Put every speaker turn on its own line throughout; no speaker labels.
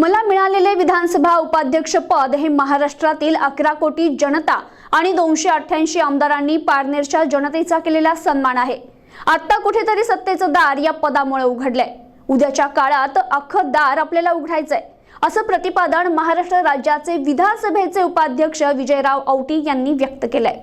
मला मिळालेले विधानसभा उपाध्यक्ष पद हे महाराष्ट्रातील अकरा कोटी जनता आणि दोनशे अठ्ठ्याऐंशी आमदारांनी पारनेरच्या जनतेचा केलेला सन्मान आहे. आता कुठेतरी सत्तेचं दार या पदामुळे उघडलंय. उद्याच्या काळात अख्खं दार आपल्याला उघडायचंय. असं प्रतिपादन महाराष्ट्र राज्याचे विधानसभेचे उपाध्यक्ष विजयराव औटी यांनी व्यक्त केलंय.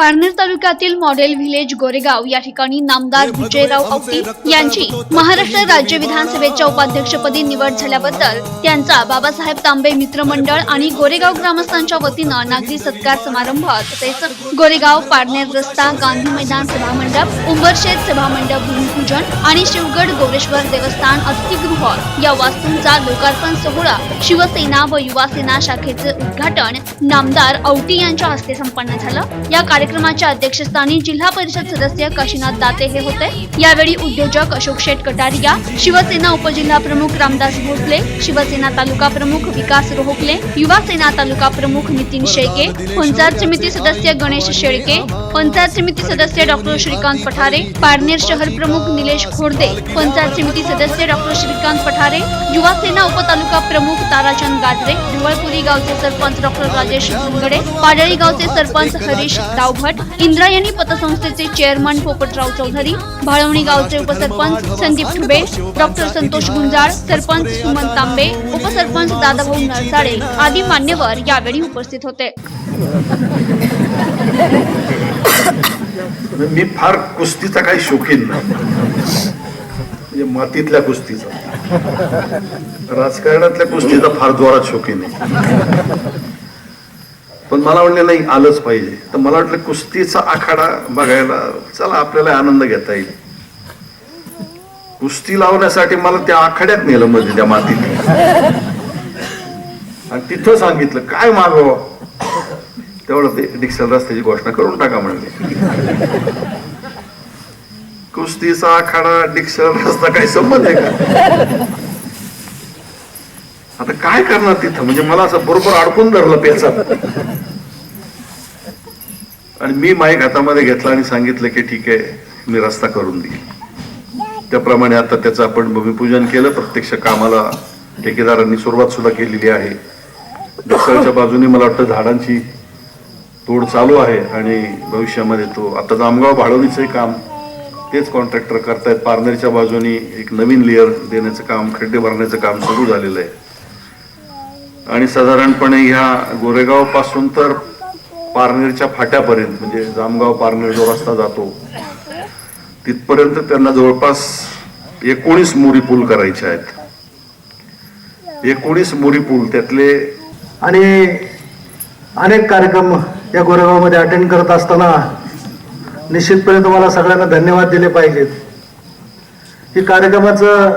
पारनेर तालुक्यातील मॉडेल व्हिलेज गोरेगाव या ठिकाणी नामदार विजयराव औटी यांची महाराष्ट्र राज्य विधानसभेच्या उपाध्यक्षपदी निवड झाल्याबद्दल त्यांचा बाबासाहेब तांबे मित्रमंडळ आणि गोरेगाव ग्रामस्थांच्या वतीनं नागरी सत्कार समारंभ तसेच गोरेगाव पारनेर रस्ता गांधी मैदान सभामंडप उंबरशेत सभामंडप भूमिपूजन आणि शिवगड गोरेश्वर देवस्थान अतिथीगृह या वास्तूंचा लोकार्पण सोहळा शिवसेना व युवा सेना शाखेचे उद्घाटन नामदार औटी यांच्या हस्ते संपन्न झालं. या कार्यक्रमाच्या अध्यक्षस्थानी जिल्हा परिषद सदस्य काशीनाथ दाते हे होते. यावेळी उद्योजक अशोक शेठ कटारिया शिवसेना उपजिल्हा प्रमुख रामदास भोसले शिवसेना तालुका प्रमुख विकास रोहकले युवा सेना तालुका प्रमुख नितीन शेळके पंचायत समिती सदस्य गणेश शेळके पंचायत समिती सदस्य डॉक्टर श्रीकांत पठारे पारनेर शहर प्रमुख निलेश खोडदे पंचायत समिती सदस्य डॉक्टर श्रीकांत पठारे युवा सेना उपतालुका प्रमुख ताराचंद गाजरे ढवळपुरी गावचे सरपंच डॉक्टर राजेश धनगडे पाडळी गावचे सरपंच हरीश भट इंद्रायणी पतसंस्थेचे चेअरमन पोपटराव चौधरी भाळवणी गावचे उपसरपंच संदीप ठुबे डॉक्टर संतोष गुंजाळ सरपंच सुमन तांबे उपसरपंच दादाभाऊ नरसाळे आदी मान्यवर यावेळी उपस्थित होते.
मी फार कुस्तीचा काही शौकीन नाही. म्हणजे मातीतल्या कुस्तीचा. राजकारणातल्या कुस्तीचा फार द्वारात शौकीन आहे. पण मला वाटलं नाही आलंच पाहिजे. तर मला वाटलं कुस्तीचा आखाडा बघायला चला आपल्याला आनंद घेता येईल. कुस्ती लावण्यासाठी मला त्या आखाड्यात नेलं म्हणजे त्या मातीत. आणि तिथं सांगितलं काय मागव हो? तेवढं ते डिक्सल रस्त्याची घोषणा करून टाका म्हणले. कुस्तीचा आखाडा डिक्सल रस्ता काही संबंध आहे का? आता काय करणार तिथं? म्हणजे मला असं बरोबर अडकून धरलं पेचात. आणि मी माईक हातामध्ये घेतला आणि सांगितलं की ठीक आहे मी रस्ता करून देईल. त्याप्रमाणे आता त्याचं आपण भूमिपूजन केलं प्रत्यक्ष कामाला ठेकेदारांनी सुरुवात सुद्धा केलेली आहे. डिक्सलच्या बाजूने मला वाटतं झाडांची तोड चालू आहे आणि भविष्यामध्ये तो आता जामगाव भाडवणीचंही काम तेच कॉन्ट्रॅक्टर करतायत. पारनेरच्या बाजूनी एक नवीन लेअर देण्याचं काम खड्डे भरण्याचं काम सुरू झालेलं आहे. आणि साधारणपणे ह्या गोरेगावपासून तर पारनेरच्या फाट्यापर्यंत म्हणजे जामगाव पारनेर जो रस्ता जातो तिथपर्यंत त्यांना जवळपास एकोणीस मोरी पूल करायचे आहेत. एकोणीस मोरी पूल त्यातले
आणि अनेक कार्यक्रम या गोरेगावमध्ये अटेंड करत असताना निश्चितपणे तुम्हाला सगळ्यांना धन्यवाद दिले पाहिजेत. ही कार्यक्रमाचं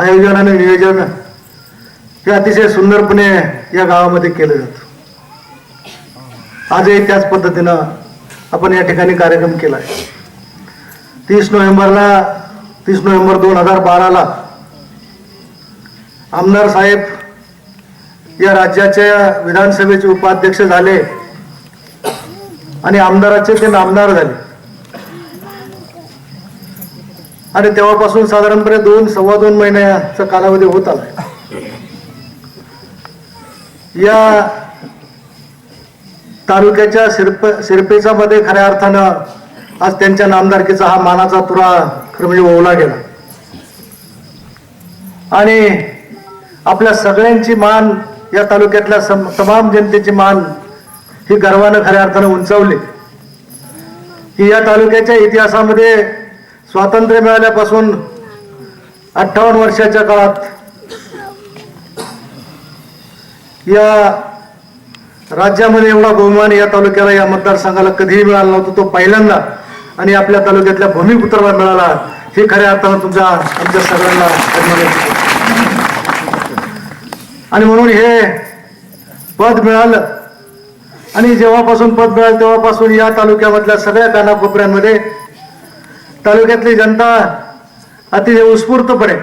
आयोजन आणि नियोजन हे अतिशय सुंदरपणे या गावामध्ये केलं जातं. आजही त्याच पद्धतीनं आपण या ठिकाणी कार्यक्रम केला आहे तीस नोव्हेंबरला तीस नोव्हेंबर दोन हजार बाराला आमदार साहेब या राज्याच्या विधानसभेचे उपाध्यक्ष झाले आणि आमदाराचे ते नामदार झाले. आणि तेव्हापासून साधारणपणे दोन सव्वा दोन महिन्याचा कालावधी होत आला या तालुक्याच्या शिरप शिरपेचामध्ये खऱ्या अर्थानं आज त्यांच्या नामदारकीचा हा मानाचा तुरा खरं म्हणजे ओवला गेला. आणि आपल्या सगळ्यांची मान या तालुक्यातल्या सम- तमाम जनतेची मान ही गर्वानं खऱ्या अर्थानं उंचावली. की या तालुक्याच्या इतिहासामध्ये स्वातंत्र्य मिळाल्यापासून अठ्ठावन्न वर्षाच्या काळात या राज्यामध्ये एवढा बहुमान या तालुक्याला या मतदारसंघाला कधीही मिळाला नव्हता तो पहिल्यांदा आणि आपल्या तालुक्यातल्या भूमिपुत्राला मिळाला. हे खऱ्या अर्थानं तुमच्या आमच्या सगळ्यांना आणि म्हणून हे पद मिळालं. आणि जेव्हापासून पद मिळालं तेव्हापासून या तालुक्यामधल्या सगळ्या कानाकोपऱ्यांमध्ये तालुक्यातली जनता अतिशय उत्स्फूर्तपणे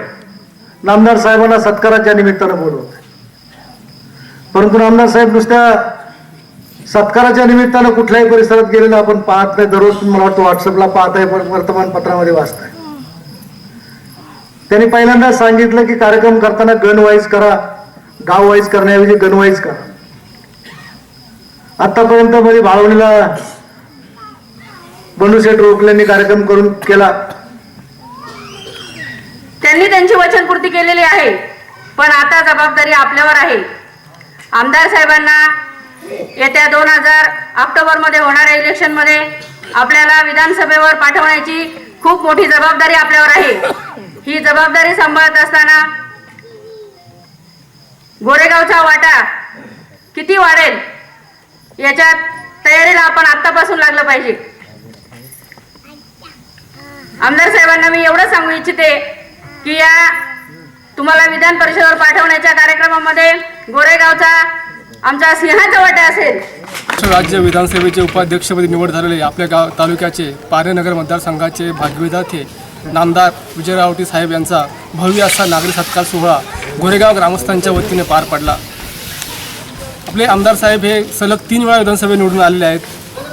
नामदार साहेबांना सत्काराच्या निमित्तानं बोलवत. परंतु रामदास साहेब नुसत्या सत्काराच्या निमित्तानं कुठल्याही परिसरात गेलेलं आपण पाहत नाही. दररोज मला वाटतं व्हॉट्सअपला पाहत पण वर्तमानपत्रामध्ये वाचताय. त्यांनी पहिल्यांदा सांगितलं की कार्यक्रम करताना गण वाईज करा गाव वाईज करण्याऐवजी गण वाईज करा. आतापर्यंत मध्ये भाळवणीला बंडूशेठ रोखल्यांनी कार्यक्रम करून केला.
त्यांनी त्यांची वचनपूर्ती केलेली आहे. पण आता जबाबदारी आपल्यावर आहे. आमदार साहेबांना येत्या दोन हजार ऑक्टोबरमध्ये होणाऱ्या इलेक्शनमध्ये आपल्याला विधानसभेवर पाठवण्याची खूप मोठी जबाबदारी आपल्यावर आहे. ही जबाबदारी सांभाळत असताना गोरेगावचा वाटा किती वाढेल याच्यात तयारीला आपण आत्तापासून लागलं पाहिजे. आमदार साहेबांना मी एवढं सांगू इच्छिते की या तुम्हाला विधान परिषदेवर पाठवण्याच्या कार्यक्रमामध्ये गोरेगावचा आमचा सिंहाचा वाटा असेल.
राज्य विधानसभेचे उपाध्यक्षपदी निवड झालेले आपल्या गाव तालुक्याचे पारेनगर मतदारसंघाचे भाग्यविधाते नामदार विजयरावटी साहेब यांचा भव्य असा नागरी सत्कार सोहळा गोरेगाव ग्रामस्थांच्या वतीने पार पडला. आपले आमदार साहेब हे सलग तीन वेळा विधानसभेत निवडून आलेले आहेत.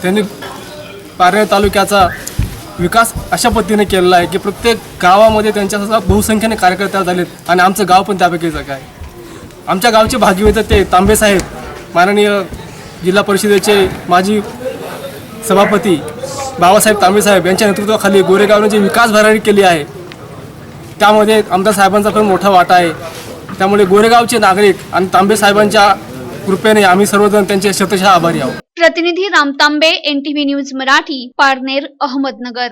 त्यांनी पारनेर तालुक्याचा विकास अशा पद्धतीने केलेला आहे की प्रत्येक गावामध्ये त्यांच्या बहुसंख्येने कार्यकर्ता झालेत आणि आमचं गाव पण त्यापैकीच एक आहे. आमच्या गावचे भाग्यविधाते तांबे साहेब माननीय जिल्हा परिषदेचे माजी सभापती बाबासाहेब तांबे साहेब यांच्या नेतृत्वाखाली गोरेगावने जी विकास भरारी केली आहे त्यामध्ये आमदार साहेबांचा पण मोठा वाटा आहे. त्यामुळे गोरेगावचे नागरिक आणि तांबे साहेबांच्या कृपेने आम्ही सर्वजण त्यांचे शतशः आभारी आहोत.
प्रतिनिधी रामतांबे एनटीव्ही न्यूज मराठी पारनेर अहमदनगर.